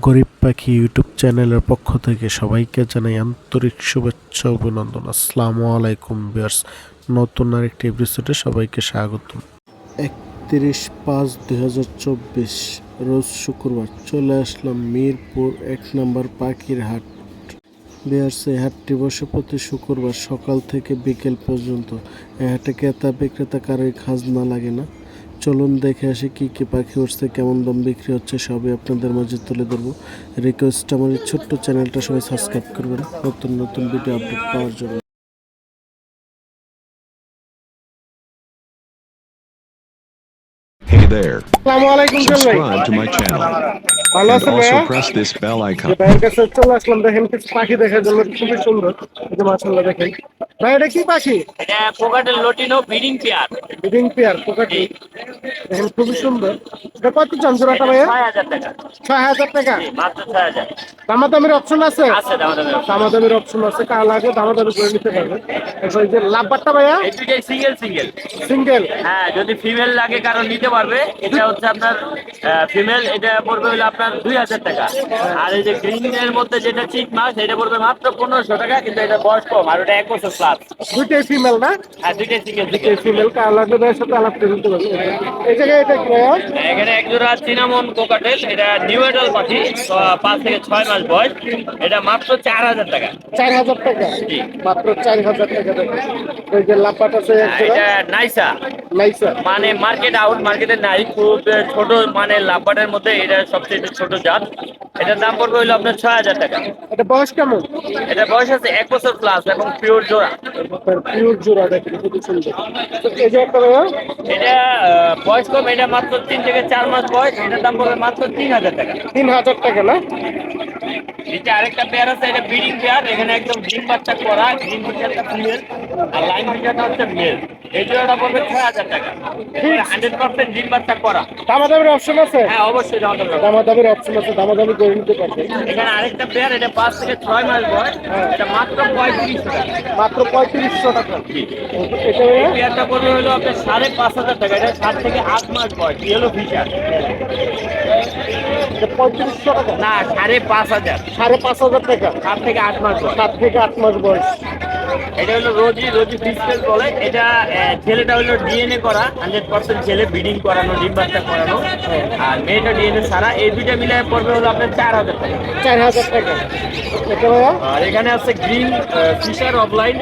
গরিব পাখি ইউটিউব চ্যানেলের পক্ষ থেকে সবাইকে জানাই আন্তরিক শুভেচ্ছা অভিনন্দন। আসসালামু আলাইকুম বিয়ার্স নতুন আরেকটি এপিসোডে সবাইকে স্বাগতম। একত্রিশ পাঁচ দুই হাজার চব্বিশ, রোজ শুক্রবার চলে আসলাম মিরপুর এক নম্বর পাখির হাট। বিয়ার্স এই হাটটি বসে প্রতি শুক্রবার সকাল থেকে বিকেল পর্যন্ত। এই হাটে ক্রেতা বিক্রেতা কারোই খাজনা লাগে না। চলুন দেখে আসি কি কি পাখি উঠছে কেমন দাম বিক্রি হচ্ছে, সবই আপনাদের মাঝে তুলে ধরবো রিকোয়েস্ট আমার এই ছোট্ট চ্যানেলটা সবাই সাবস্ক্রাইব করবেন, নতুন নতুন ভিডিও আপডেট পাওয়ার জন্য there. আসসালামু আলাইকুম ভাই Subscribe to my channel. ভালো and আছেন also press this bell icon. ভাইয়ের কাছে চলে আসলাম দেখেন কিছু পাখি দেখার জন্য খুবই সুন্দর। এই যে মাশাআল্লাহ দেখেন। ভাই এটা কি পাখি? এটা cockatiel lutino breeding pair. Ring pair পোকাটি। দেখেন খুবই সুন্দর। এটা কত চান জোড়াটা ভাইয়া? ছয় হাজার টাকা। মাত্র দামাদামির অপশন আছে? দামাদামির অপশন আছে কার লাগে দামাদামি করে নিতে পারবে। এরপর এই যে লাভবারটা ভাইয়া? এই সিঙ্গেল সিঙ্গেল সিঙ্গেল হ্যাঁ যদি ফিমেল লাগে কারও নিতে পারবে এটা হচ্ছে আপনার ফিমেল এটা পড়বে হলো আপনার দুই হাজার টাকা। আর এই যে গ্রিন এর মধ্যে যেটা চিক মাছ এটা পড়বে মাত্র পনেরোশো টাকা কিন্তু এটা বয়স কম আর ওটা এক বছর প্লাস দুইটাই ফিমেল না? হ্যাঁ দুইটাই সিঙ্গেল দুইটাই ফিমেল ভাইয়ের সাথে আলাপ করে নিতে পারবে। এই জায়গায় এটা কি এখানে এক জোড়া চিনামন কোকাটেল এটা নিউ এডাল পাখি পাঁচ থেকে ছয় মাস বয়স। এটা মাত্র চার হাজার টাকা। চার হাজার টাকা? মাত্র চার হাজার টাকা এই যে লাভবাট আছে এটা নাইসা। নাইসা। মানে মার্কেট আউট মার্কেটে নাই খুব ছোট মানে লাভবাটের মধ্যে এটা সবচেয়ে ছোট জাত। এটার দাম পড়বে হলো আপনার ছয় হাজার টাকা। এটা বয়স কেমন? এটা বয়স আছে এক বছর প্লাস এবং পিওর জোড়া। পিওর জোড়া দেখেন সুন্দর। এটা বয়স কম এটা মাত্র তিন থেকে চার মাস বয়স এটার দাম পড়বে মাত্র তিন হাজার টাকা। তিন হাজার টাকা না? নিচে আরেকটা পেয়ার আছে এটা ব্রিডিং পেয়ার এখানে একদম ডিম বাচ্চা করা ডিম বাচ্চাটা ফিমেল আর লাইন বাচ্চাটা হচ্ছে মেল এই জোড়াটা পড়বে ছয় হাজার টাকা। হান্ড্রেড পার্সেন্ট ডিম বাচ্চা করা। দামাদামির অপশন আছে? হ্যাঁ অবশ্যই দামাদামির অপশন আছে দামাদামি করে নিতে পারবে। এখানে আরেকটা পেয়ার এটা পাঁচ থেকে ছয় মাস বয়স এটা মাত্র টাকা। মাত্র পঁয়ত্রিশশো টাকা। এটা পেয়ারটা পড়বে হলো আপনার সাড়ে পাঁচ হাজার টাকা। এটা সাত থেকে আট মাস বয়স ইয়েলো ফিচার এটা পঁয়ত্রিশশো টাকা? না সাড়ে পাঁচ হাজার। সাড়ে পাঁচ হাজার টাকা। সাত থেকে আট মাস সাত থেকে আট মাস বয়স। এটা হলো রোজি রোজি ফিসকেল বলে। এটা ছেলেটা হলো ডিএনএ করা হান্ড্রেড পার্সেন্ট ছেলে ব্রিডিং করানো ডিম বাচ্চা করানো। আর মেয়েটা ডিএনএ ছাড়া এই দুইটা মিলে পড়বে হলো আপনার চার হাজার টাকা। চার হাজার টাকা। আর এখানে আছে গ্রিন ফিশার অফলাইন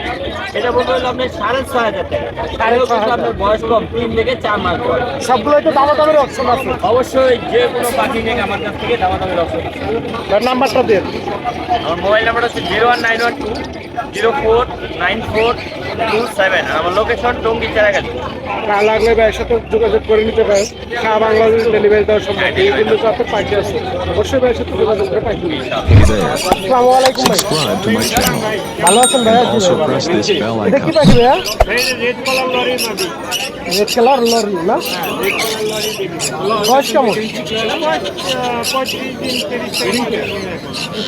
এটা বলতে হলো আপনার সাড়ে ছয় হাজার টাকা। ছয় হাজার। আপনার বয়স কম তিন থেকে চার মাস বয়স। সবগুলোই তো দামাদামির অপশন আছে। অবশ্যই যে কোনো পাখি নেই আমার কাছ থেকে দামা দামের অপশন আছে। নাম্বারটা দিন আমার মোবাইল নাম্বার হচ্ছে zero one nine one two zero four nine four two seven আমার লোকেশন টঙ্গি চারাগাছি। কার লাগলে ভাইয়ের সাথে যোগাযোগ করে নিতে পারেন। সারা বাংলাদেশ ডেলিভারি দেওয়ার সম্ভব। এইগুলো যত পাখি আছে। অবশ্যই ভাইয়ের সাথে যোগাযোগ করে পাখি. আসসালামু আলাইকুম ভাই। ভালো আছেন ভাইয়া? এটা কি পাখি ভাইয়া? Red collar lory red colour lory না বয়স কেমন?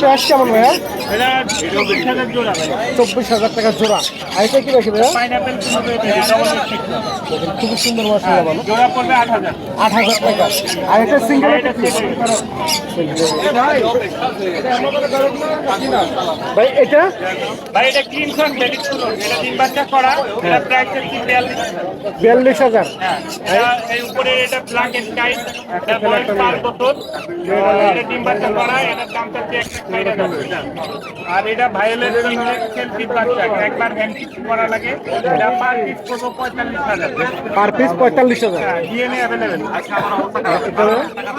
বয়স কেমন ভাইয়া? চব্বিশ হাজার টাকা জোড়া। আর এটা কি পাখি ভাইয়া খুবই সুন্দর মশলা ভালো। আট হাজার। টাকা। আর এটা সিঙ্গেল ভাই এটা? ভাই এটা ক্রিমসন বেলিক্সন এটা তিন বাচ্চা করা। এটা প্রাইস হচ্ছে বিয়াল্লিশ বিয়াল্লিশ হাজার। এই উপরে এটা ব্ল্যাক এন্ড স্কাই এটা বয়স পাঁচ বছর। এটা ডিম বাচ্চা করা। এটার দাম ষাট হাজার। আর এটা ভায়োলেট সেলফি বাচ্চা একবার হ্যান্ড করা লাগে? এটা পার পিস করব পঁয়তাল্লিশ হাজার। পার পিস পঁয়তাল্লিশ হাজার। ডিএনএ অ্যাভেলেবেল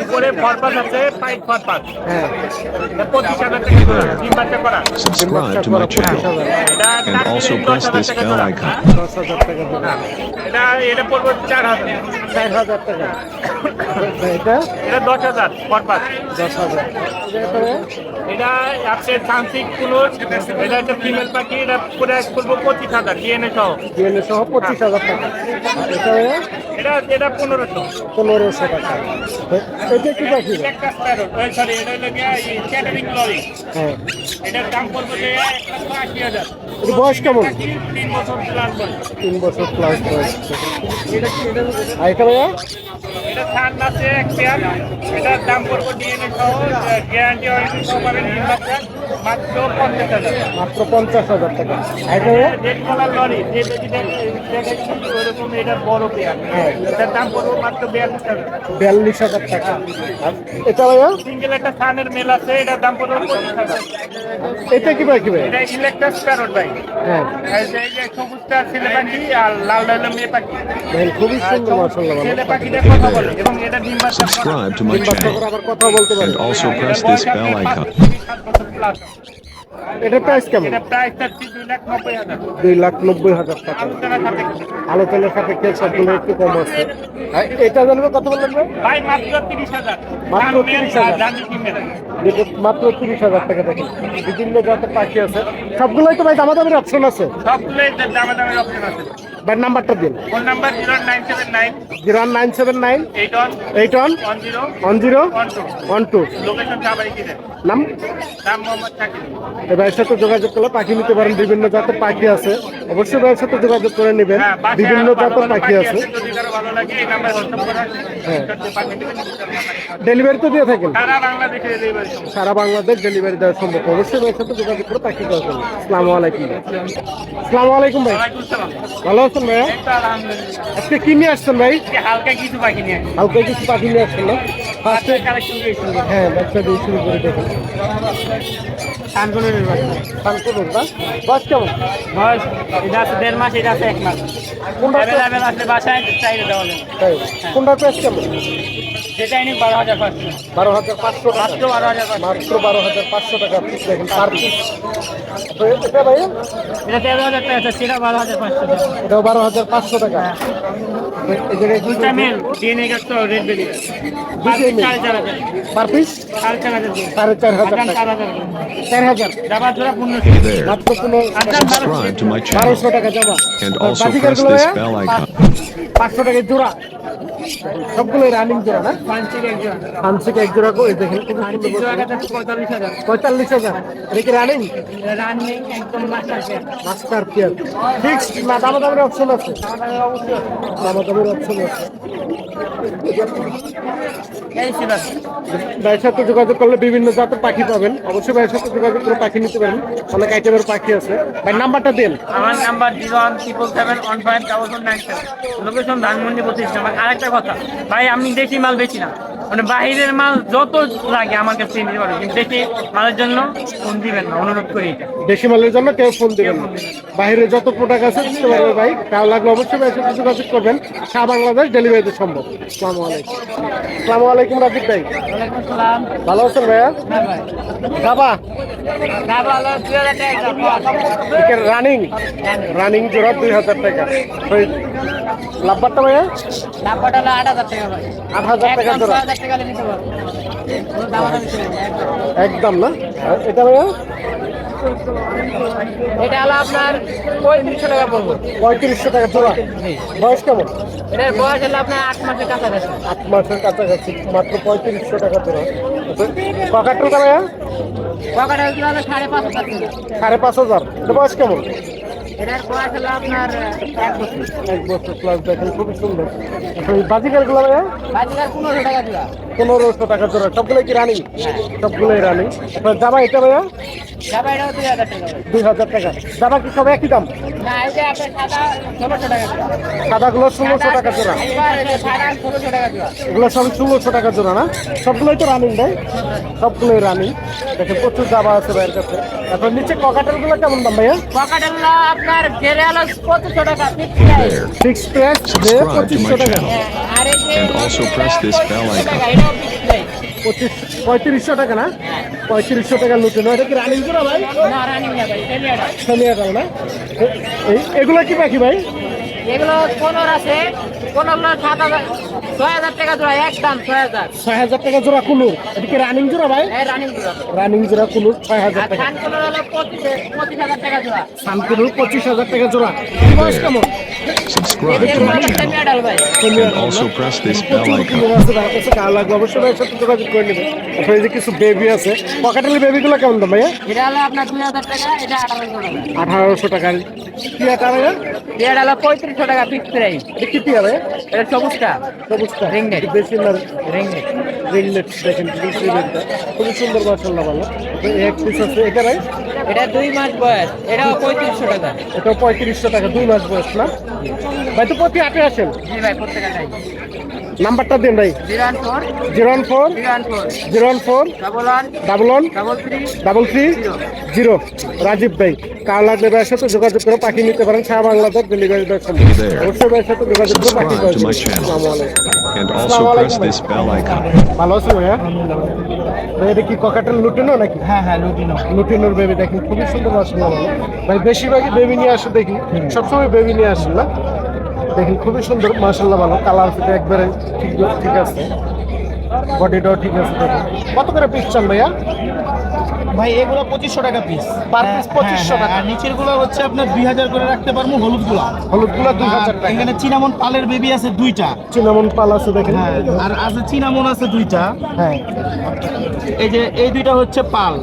উপরে ফরপাস আছে পাইপ ফরপাস হ্যাঁ। এটা পঁচিশ হাজার টাকা জোড়া বাচ্চা করা। Subscribe to my channel and also press this bell icon. টাকা এটা এটা পড়বে চার হাজার। হাজার টাকা। এটা? এটা দশ হাজার ফরপাস দশ হাজার। এটা তান্ত্রিক কুলোর এটা একটা ফিমেল পাখি। এটা পুরো করব পঁচিশ হাজার। ডিএনএ সহ? ডিএনএ সহ পঁচিশ হাজার টাকা। এটা এটা এটা পনেরোশো। পনেরোশো টাকা। এটা কি পাখি সরি এটা হলো ক্যাটারিং লরি হ্যাঁ। এটার দাম পড়বে যে এক লক্ষ আশি হাজার। বয়স কেমন? তিন বছর প্লাস বয়স। তিন বছর প্লাস বয়স। আর এটা ভাইয়া? এটা আছে এক পেয়ার। এটার দাম পড়ব ডিএনএ সহ গ্যারান্টি ওয়ারেন্টি সহ পাবেন তিন মাত্র পঞ্চাশ হাজার। মাত্র পঞ্চাশ হাজার টাকা। আর এটা লরি যে ওরকম এটা বড় পেয়ার এটার দাম পড়ব মাত্র বিয়াল্লিশ হাজার বিয়াল্লিশ হাজার টাকা। এটা ভাইয়া? সিঙ্গেল একটা সানের মেল আছে এটার দাম পড়ব পঁচিশ হাজার এটা কি ভাই কি ভাই? এটা ইলেকট্রাস প্যারট ভাই। হ্যাঁ। এই যে- সবুজটা ছেলে পাখি আর লাল হলো মেয়ে পাখি। দেখেন খুবই আর সুন্দর মাসাল্লাহ ছেলে পাখিটা কথা বলে এবং এটা ডিম বাচ্চা করে। Subscribe to my channel করে আবার কথা বলতে পারে। and also press this bell icon. Price কেমন? এটা প্রাইস চাচ্ছি দুই লাখ নব্বই হাজার। টাকা। আলোচনার সাপেক্ষে সবগুলো একটু কম আছে। এটা জানবে কত ভাই? মাত্র তিরিশ হাজার। মাত্র দাম 30,000 মেল আর দামি ফিমেল যেটা মাত্র তিরিশ হাজার টাকা দেখেন। বিভিন্ন জাতের পাখি আছে। সবগুলোই তো ভাই দামাদামের অপশন আছে। সবগুলোই দামাদামের অপশন আছে। ভাই নাম্বারটা দিন। Phone number zero nine seven nine zero one nine seven nine eight one eight one one zero one zero one two. One two. Location নাম? নাম মোহাম্মদ শাকিব এই ভাইয়ের সাথে যোগাযোগ করলে পাখি নিতে পারেন। বিভিন্ন জাতের পাখি আছে। অবশ্যই ভাইয়ের সাথে যোগাযোগ করে নেবেন। হ্যাঁ বিভিন্ন জাতের পাখি আছে। যদি কারও ভালো লাগে এই নাম্বার হোয়াটসঅ্যাপ করা হ্যাঁ। ডেলিভারি তো দিয়ে থাকেন? সারা বাংলাদেশে ডেলিভারি ডেলিভারি দেওয়া সম্ভব। অবশ্যই ভাইয়ের সাথে যোগাযোগ করে পাখি দেওয়া সম্ভব। আসসালামু আলাইকুম। আসসালামু আলাইকুম ভাই। ওয়ালাইকুম ভালো আছেন ভাইয়া এই তো আলহামদুলিল্লাহ। আজকে কি নিয়ে আসছেন ভাই হালকা কিছু বাকি নিয়ে হালকা কিছু পাখি নিয়ে আসছেন না ফার্স্টে। হ্যাঁ বাচ্চা দিয়ে শুরু করে দেখুন কানকুলের বাচ্চা। কানপুর না বাস কেমন বয়স, এটা আছে দেড় মাস, এটা আছে এক মাস। কোনটা Available আছে বাসায়, চাইলে দেওয়া যাবে। তাই কেমন বারো হাজার পাঁচশো। বারো হাজার পাঁচশো টাকা। মাত্র বারো হাজার। মাত্র বারো হাজার পাঁচশো টাকা পিস দেখেন পার পিস তো এটা ভাইয়া এটা তেরো হাজার টাকা আছে, সেটা বারো হাজার পাঁচশো টাকা। এটাও বারো হাজার পাঁচশো টাকা। জায়গায় মেল। পার পিস সাড়ে চার হাজার সাড়ে চার হাজার চার হাজার পনেরো মাত্র বারোশো। টাকা icon. পাঁচশো টাকা জোড়া। সবগুলো রানিং জোড়া না? পাঁচশো এক জোড়া। করে দেখেন পঁয়তাল্লিশ হাজার। এটা কি রানিং রানিং একদম master pair. Master pair fix না? দামাদামের অপশন আছে? দামা দামের অপশন আছে। ভাইয়ের সাথে যোগাযোগ করলে বিভিন্ন জাতের পাখি পাবেন। অবশ্যই ভাইয়ের সাথে যোগাযোগ করে পাখি নিতে পারেন। অনেক আইটেমের পাখি আছে। ভাই নাম্বারটা দেন। আমার number zero one triple seven one five double nine seven location Dhanmondi বত্রিশ আমার আরেকটা কথা ভাই আমি দেখি মাল বেশি না। মানে বাহিরের মাল যত লাগে আমার কাছে নিতে পারবে। কিন্তু দেশি মালের জন্য ফোন দিবেন না অনুরোধ করি এটা। দেশি মালের জন্য কেউ ফোন দিবেন না। বাইরে যত প্রোডাক্ট আছে দিতে পারবে ভাই। তাও লাগলে অবশ্যই ভাইয়ের সাথে যোগাযোগ করবেন। সারা বাংলাদেশ ডেলিভারিতে সম্ভব। আসসালামু আলাইকুম। আসসালামু আলাইকুম রাজীব ভাই। ভালো আছেন ভাইয়া? হ্যাঁ ভাই। বাবা? না ভালো দুই হাজার টাকা। রানিং রানিং জোড়া দুই হাজার টাকা। লাভবারটা ভাইয়া? নাম্বারটা হলো আট হাজার টাকা ভাই। আট হাজার টাকা একদম জোড়া। হাজার টাকা নিতে পারব। একদম। না? এটা ভাইয়া? এটা হলো আপনার পঁয়ত্রিশশো টাকা পড়ব। পঁয়ত্রিশশো টাকা জোড়া। বয়স কেমন? এটার বয়স হলো আপনার আট মাসের কাছাকাছি। আট মাসের কাছাকাছি মাত্র পঁয়ত্রিশশো টাকা জোড়া। পকাটটা ভাইয়া? পকেটে হলো সাড়ে পাঁচ হাজার সাড়ে পাঁচ হাজার। এটা বয়স কেমন? এটার বয়স হলো আপনার এক বছর। এক বছর প্লাস দেখেন খুবই সুন্দর। বাজিকারগুলো বাজিকার পনেরোশো টাকা দিবা পনেরোশো টাকা জোড়া। সবগুলোই কি রানিং সবগুলোই রানিং জামা এটা ভাইয়া? যাবা দুই হাজার টাকা জামা কি সব একই দাম? না এই যে আপনার সাদা ষোলোশো টাকা দিবা সাদাগুলো ষোলোশো টাকা জোড়া। দিবা এগুলো সব ষোলোশো টাকা জোড়া না? সবগুলোই তো রানিং ভাই। সবগুলোই রানিং দেখেন প্রচুর জামা আছে ভাইয়ের কাছে। এখন নিচে ককাটেরগুলো কেমন দাম ভাইয়া? পকেট আপনার হলো পঁচিশশো টাকা. ফিক্স প্রাইস পঁচিশশো টাকা। হ্যাঁ, আর And also press this bell icon. পঁয়ত্রিশশো টাকা না? পঁয়ত্রিশশো টাকা লুটে না? এটা কি রানিং জোড়া ভাই? না না এগুলো কি পাখি ভাই? এগুলো পনেরো আছে। পনেরো সাত হাজার ছয় হাজার টাকা জোড়া একদম ছয় হাজার। ছয় হাজার টাকা জোড়া কুলুর। এটা কি রানিং জোড়া ভাই? রানিং জোড়া। রানিং জোড়া কুলুর ছয় হাজার টাকা। ধান কোনো হলো পঁচিশ হাজার টাকা জোড়া। পঁচিশ হাজার টাকা জোড়া। বয়স কেমন? কাছে কার লাগবে। অবশ্যই যোগাযোগ করে নেবে। এই যে কিছু বেবি আছে পকেটের বেবিগুলো কেমন দাম ভাইয়া? এটা আপনার টাকা আঠারোশো টাকা। কি পঁয়ত্রিশশো টাকা ফিক্স প্রাইস এটা কি ভাইয়া এটা সবুজটা? সবুজ সবুজটা রিংনেট বেশি রিংনেট রিংনেট দেখেন রিংনেটটা খুবই সুন্দর মাশাআল্লাহ ভালো। এক পিস আছে এটা নাই এটা দুই মাস বয়স। এটা পঁয়ত্রিশশো টাকা। এটা পঁয়ত্রিশশো টাকা দুই মাস বয়স না? ভাই তো প্রতি আটে আসেন? জি ভাই প্রত্যেক নাই নাম্বারটা দিন ভাই। Zero one four zero one. Four double one. Double three. Zero. Rajib ভাই কার লাগলে ভাইয়ের সাথে যোগাযোগ করে পাখি নিতে পারেন? সারা বাংলাদেশ ডেলিভারি অবশ্যই ভাইয়ের সাথে যোগাযোগ করে পাখি. ভালো আছো ভাইয়া? ভাই এটা কি ককাটেল লুটিনো নাকি? হ্যাঁ হ্যাঁ লুটিনো। লুটিনোর বেবি দেখেন খুবই সুন্দর মাসাল্লাহ ভাই বেশিরভাগই বেবি নিয়ে আসে দেখি। সবসময় বেবি নিয়ে আসেন না? দেখেন খুবই সুন্দর মার্শাল্লাহ ভালো। কালার ফিটে একবারে ঠিক ঠিক আছে। বডিটাও ঠিক আছে দেখুন। কত করে পিস চান ভাইয়া? ভাই এগুলো পঁচিশশো টাকা পিস Per piece 2500 টাকা। আর নিচেরগুলো হচ্ছে আপনার দুই হাজার করে রাখতে পারব হলুদগুলা। হলুদগুলা দুই হাজার টাকা। এখানে চিনামন পালের বেবি আছে দুইটা। চিনামন পাল আছে দেখেন। হ্যাঁ আর আছে চিনামন আছে দুইটা। হ্যাঁ। এই যে এই দুইটা হচ্ছে পাল।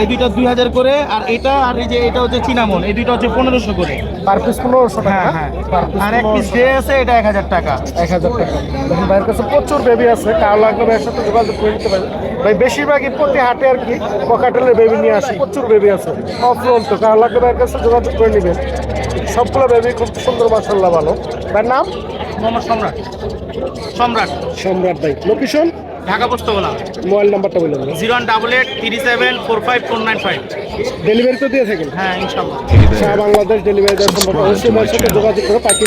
এই দুইটা দুই হাজার করে আর এটা আর এই যে এটা হচ্ছে চিনামন। এই দুইটা হচ্ছে পনেরোশো করে। পার পিস পনেরোশো টাকা। হ্যাঁ হ্যাঁ। পার পিস আর এক পিস যে আছে এটা এক হাজার টাকা। এক হাজার টাকা। ভাইয়ের কাছে প্রচুর বেবি আছে। কার লাগলে ভাইয়ের সাথে যোগাযোগ করে নিতে পারেন। ভাই বেশিরভাগই প্রতি হাটে আর কি পকাটেলের বেবি নিয়ে আসে। প্রচুর বেবি আছে। অফ্রন্ট কার লাগবে ভাইয়ের কাছে যোগাযোগ করে নেবেন সবগুলো বেবি খুব সুন্দর মাসাল্লাহ ভালো। ভাইয়ের নাম? মোহাম্মদ সম্রাট। সম্রাট। সম্রাট ভাই লোকেশন? ঢাকা পোস্তগোলা মোবাইল নাম্বারটা বলে দেবেন। Zero one double eight three seven four five four nine five. Delivery তো দিয়ে থাকেন? হ্যাঁ ইনশাল্লাহ। সারা বাংলাদেশ ডেলিভারি দেওয়ার সম্ভব অবশ্যই সাথে যোগাযোগ করে পাখি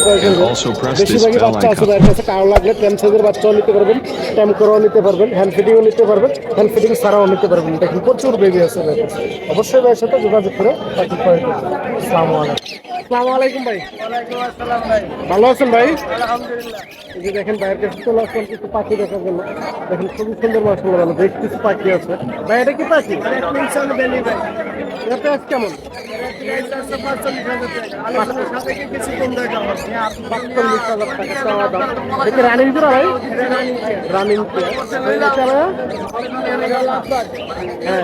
press বেশিরভাগই বাচ্চা আছে. ভাইয়ের কাছে কারও লাগলে টেন সাইজের বাচ্চাও নিতে পারবেন ট্যাম করেও নিতে পারবেন হ্যান্ড ফিডিংও নিতে পারবেন হ্যান্ড ফিডিং ছাড়াও নিতে পারবেন। দেখুন প্রচুর বেবি আছে অবশ্যই ভাইয়ের সাথে যোগাযোগ করে পাখি করে আসসালামু আলাইকুম। আসসালামু আলাইকুম ভাই। ভালো আছেন ভাই? এই যে দেখেন ভাইয়ের কাছে চলে আসলাম কিছু পাখি দেখার জন্য। দেখেন খুবই সুন্দর ভালো বেশ কিছু পাখি আছে। ভাই এটা কি পাখি? এটা প্রাইস কেমন পাঁচচল্লিশ হাজার টাকা চাওয়া দাম এটা রানিং করা ভাই রানিং হ্যাঁ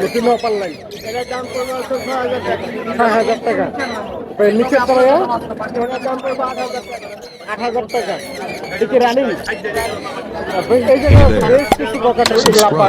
নতুন অপার লাইন ছয় হাজার টাকা ভাই নিচে ভাইয়া আট হাজার টাকা এটি রানিং এই বেশ কিছু বকাটা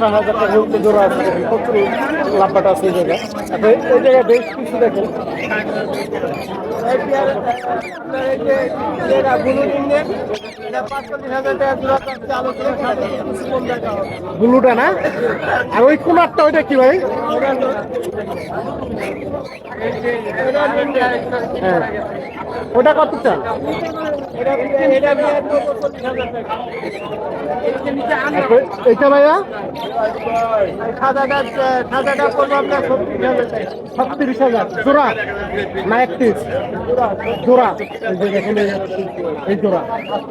ছয় হাজার টাকা পর্যন্ত জোড়া আছে প্রচুর লাভবাটা আছে এই জায়গায় তারপরে এই জায়গায় বেশ কিছু দেখেন ব্লুটা না? আর ওই কোনারটা ওইটা কি ভাই? হ্যাঁ। ওটা কত চান? এইটা ভাইয়া ছত্রিশ হাজার জোড়া না এক পিস জোড়া। এই জোড়া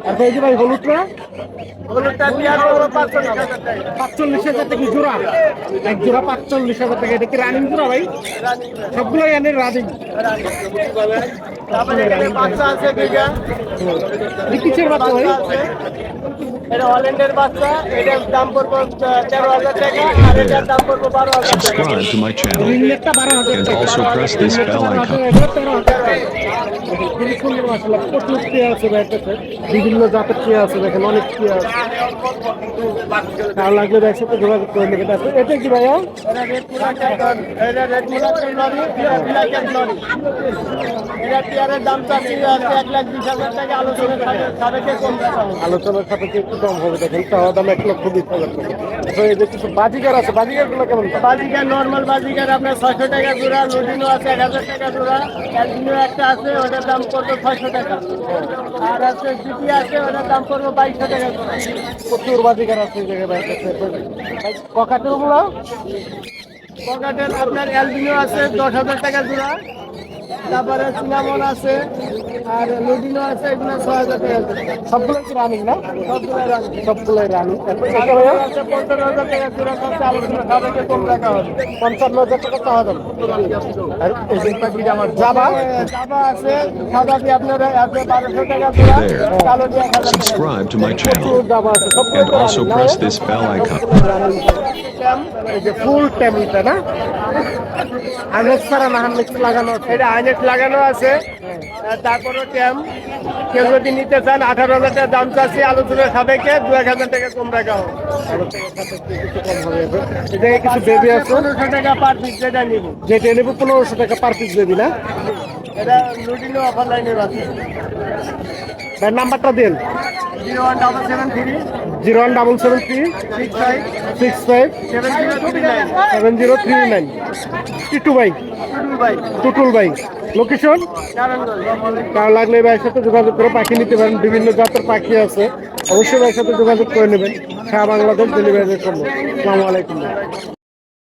আর এই যে ভাই হলুদটা পাঁচচল্লিশ হাজার টাকা জোড়া এক জোড়া পাঁচচল্লিশ হাজার টাকা এটা কি রানিং জোড়া ভাই সবগুলো এনে রানিং কিসের বাচ্চা ভাই? এটা হল্যান্ডের বাচ্চা এটার দাম পড়ব তেরো হাজার টাকা আর এটার দাম পড়ব বারো হাজার Subscribe to my channel. রিংনেটটা বারো হাজার টাকা। also press this রিংনেটটা bell বারো icon. হাজার টাকা, তেরো হাজার টাকা। দেখেন, খুবই সুন্দর মাসাল্লাহ প্রচুর টিয়া আছে ভাইয়ের বিভিন্ন জাতের টিয়া আছে দেখেন অনেক টিয়া আছে। ভালো লাগলে ভাইয়ের সাথে যোগাযোগ করে নেবেন। তারপরে এটা কি ভাইয়া এটা রেড মুরাটের এটা রেড মুরাটের এটা বিলাকের লরি এটা টিয়ারের দাম চাচ্ছি আছে এক লাখ বিশ হাজার টাকা। আলোচনা সাবেকে কম রাখা হবে। আলোচনার সাপেক্ষে একটু কম হবে দেখেন চাওয়া দাম এক লক্ষ বিশ হাজার টাকা। তারপরে এই যে কিছু বাজিকার আছে বাজিকারগুলো কেমন? বাজিকার নর্মাল বাজিকার আপনার ছয়শো টাকা জোড়া লুডিনো আছে এক হাজার টাকা জোড়া। অ্যালবিনো একটা আছে ওটার দাম পড়বে ছয়শো টাকা। আর আছে জিপি আছে ওটার দাম পড়বে বাইশশো টাকা জোড়া। প্রচুর বাজিকার আছে এই জায়গায় ভাইয়ের কাছে ককাটেরগুলো? পকেটের আপনার অ্যালবিনো আছে দশ হাজার টাকা জোড়া। তারপরে সিনামন আছে। আর লুডিনো আছে এগুলো ছয় হাজার টাকা জোড়া সবগুলো কি রানিং না সবগুলো রানি সবগুলোই রানিং আর এগুলো আছে পঞ্চান্ন হাজার টাকা জোড়া করতে আলোচনা তাদেরকে কম রাখা হবে পঞ্চান্ন হাজার টাকা চাওয়া যাবে আর এই যে জাবা জাবা আছে সাদা দিয়ে আপনার আছে বারোশো টাকা জোড়া There. কালো দিয়ে এক হাজার টাকা Subscribe to my প্রচুর channel জাবা আছে সবগুলো and also press this bell icon. এই যে ফুল টেবিলটা না আনেক্স ছাড়া না আনেক্স লাগানো আছে এটা আইনেট লাগানো আছে আর তারপরে ট্যাম কেউ যদি নিতে চান আঠারো হাজার টাকা দাম চাচ্ছি আলোচনা সাপেক্ষে দু এক হাজার টাকা কম রাখা হবে। এদিকে কিছু বেবি আছে? পনেরোশো টাকা পার পিস যেটা নিব। যেটা নেব পনেরোশো টাকা পার পিস বেবি না? এটা অফার লাইনের আছে। ভাই নাম্বারটা দিন। Zero one double seven three zero one double seven three six five six five seven zero three nine seven zero three nine Titu ভাই। টুটুল ভাই। টুটুল ভাই। লোকেশন কারও লাগলে ভাইয়ের সাথে যোগাযোগ করে পাখি নিতে পারেন। বিভিন্ন জাতের পাখি আছে। অবশ্যই ভাইয়ের সাথে যোগাযোগ করে নেবেন। সারা বাংলাদেশ ডেলিভারি করব আসসালামু আলাইকুম